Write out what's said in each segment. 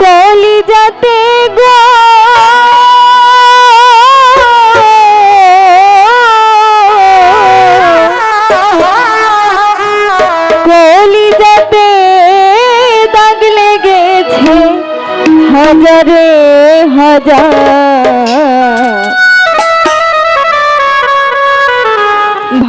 কলিজাতে গো। কলিজাতে দাগ লেগেছে হাজারে হাজার।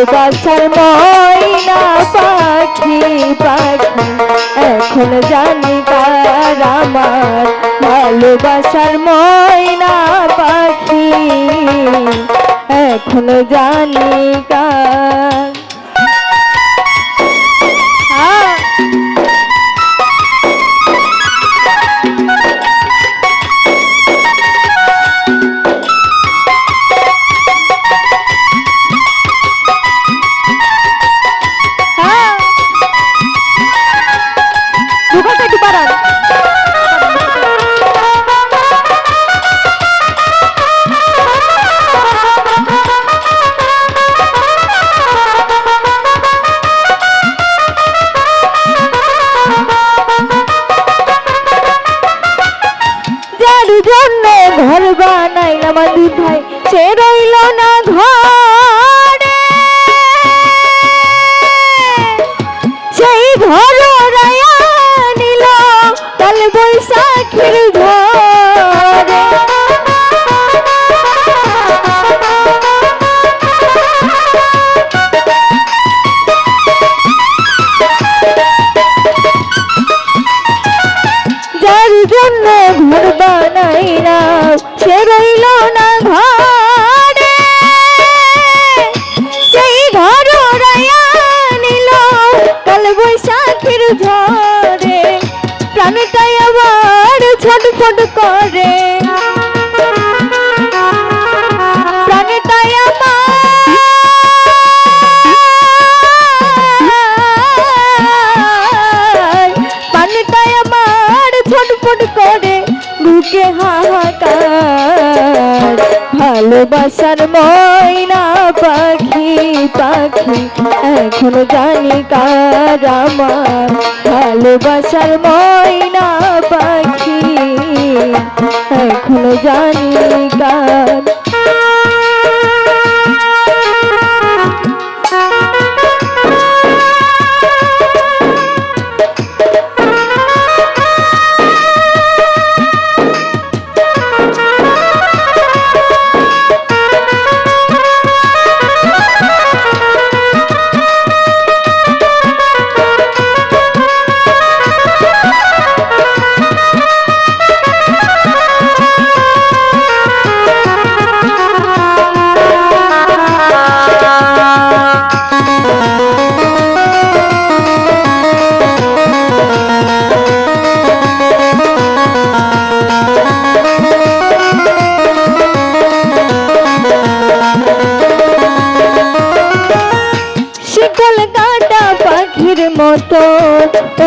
ভালোবাসার ময়না পাখি পাখি। এখন জানি তার আমার ভালোবাসার ময়না পাখি। এখন জানি ঘর বানাইলাম দুই সে রইল না ঘরে। সেই ঘর রায়া নিল। কাল বৈশাখীর ঘরে ছটফট করে বুকে হাহাকার। ভালোবাসার ময়না পাখি পাখি, এখন জানি কার আমার। ভালোবাসার ময়না পাখি, এখন জানি কার মতো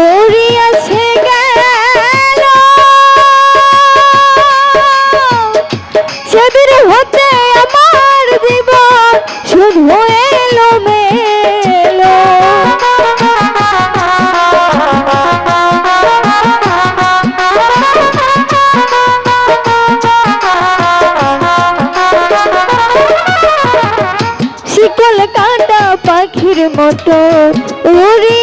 উড়িয়াছে গেল। সেদিন হতে আমার জীবন শুধু এলো মেলো শিকল কাটা পাখির মতো উড়িয়াছে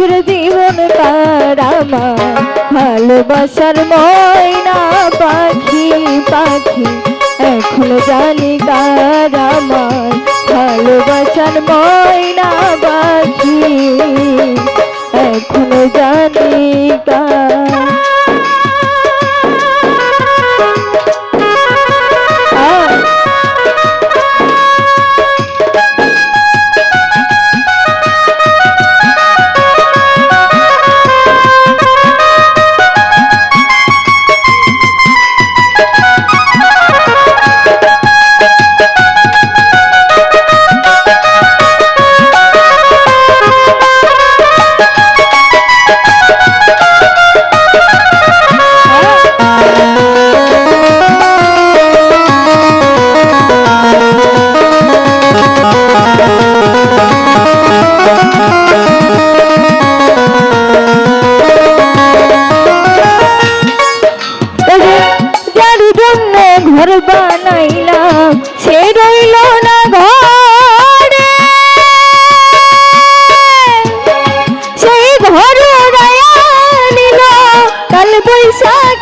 সুখের জীবন পারামা ভালোবাসার ময়না পাখি পাখি এখন জানি আমার। ভালোবাসার ময়না পাখি।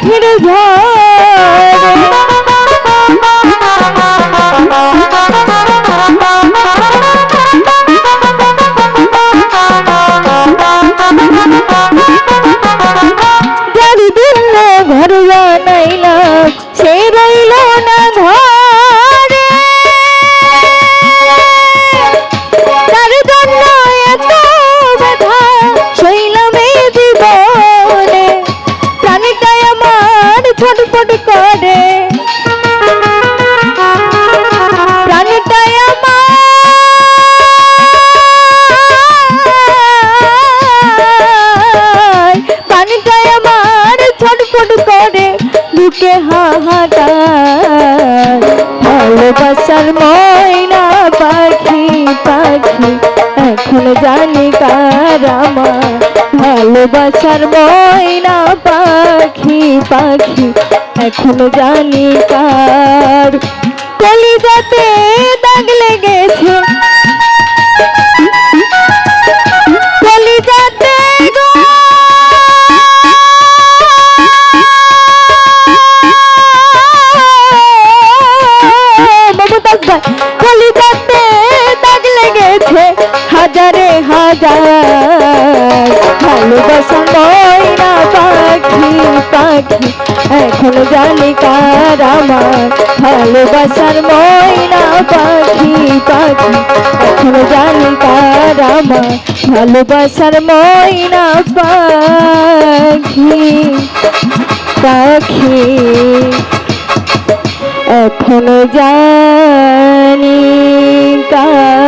বৈশাখের যার বুকে হাহাকার ময়না পাখি পাখি এখন জানি কার আমার। ভালোবাসার ময়না পাখি পাখি এখন জানি কার। কলিজাতে দাগ লেগেছে লেগেছে হাজারে হাজার। ভালোবাসা ময়না পাখি পাখি, এখন জানি কার আমার। ভালোবাসার ময়না পাখি পাখি, এখন জানি কার আমার। ভালোবাসার ময়না পাখি পাখি, এখনও জানি কার